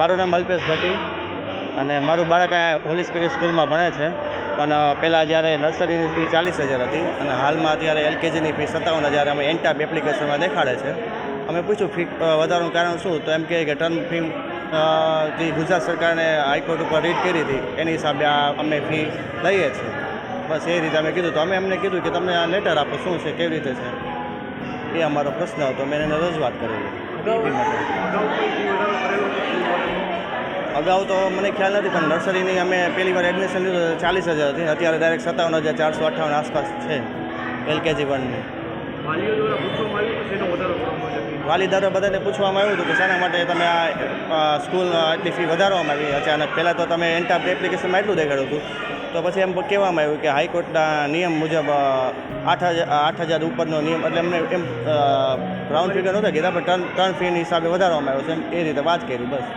મારું નામ અલ્પેશ ભટ્ટી અને મારું બાળક આ હોલી સ્પિરિટ સ્કૂલમાં ભણે છે. પણ પહેલાં જ્યારે નર્સરીની ફી ચાલીસ હજાર હતી અને હાલમાં અત્યારે એલકેજીની ફી સત્તાવન હજાર અમે એન્ટાપ એપ્લિકેશનમાં દેખાડે છે. અમે પૂછ્યું ફી વધારવાનું કારણ શું? તો એમ કહે કે ટર્મ ફી જે ગુજરાત સરકારને હાઈકોર્ટ ઉપર રીટ કરી હતી, એની હિસાબે આ અમે ફી લઈએ છીએ. બસ એ રીતે અમે કીધું. તો અમે એમને કીધું કે, તમને આ લેટર આપો, શું છે, કેવી રીતે છે? એ અમારો પ્રશ્ન હતો. મેં એને રજૂઆત કરેલી ફી માટે અગાઉ તો મને ખ્યાલ નથી પણ નર્સરીની અમે પહેલી વાર એડમિશન લીધું ચાલીસ હજાર હતી. અત્યારે ડાયરેક્ટ સત્તાવન હજાર ચારસો અઠ્ઠાવન આસપાસ છે એલકેજી વનની. વાલીઓ દ્વારા પૂછવામાં આવ્યું કે શેનો વધારો કરવામાં આવે છે? વાલી દ્વારા બધાને પૂછવામાં આવ્યું હતું કે શાના માટે તમે આ સ્કૂલ આટલી ફી વધારવામાં આવી અચાનક. પહેલાં તો તમે એન્ટાપ એપ્લિકેશનમાં એટલું દેખાડ્યું હતું. તો પછી એમ કહેવામાં આવ્યું કે હાઈકોર્ટના નિયમ મુજબ આઠ હજાર આઠ હજાર ઉપરનો નિયમ એટલે એમને એમ રાઉન્ડ ફિગર નહોતા કીધા પણ ટર્ન ટર્ન ફીની હિસાબે વધારવામાં આવ્યો છે. એમ એ રીતે વાત કરી બસ.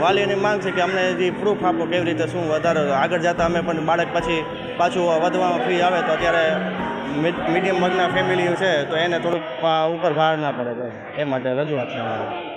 વાલીઓની માંગ છે કે અમને જે પ્રૂફ આપો કેવી રીતે શું વધારે આગળ જતાં અમે પણ બાળક પછી પાછું વધવામાં ફી આવે તો અત્યારે મીડિયમ વર્ગના ફેમિલી છે તો એને થોડુંક ઉપર ભાર ના પડે એ માટે રજૂઆત છે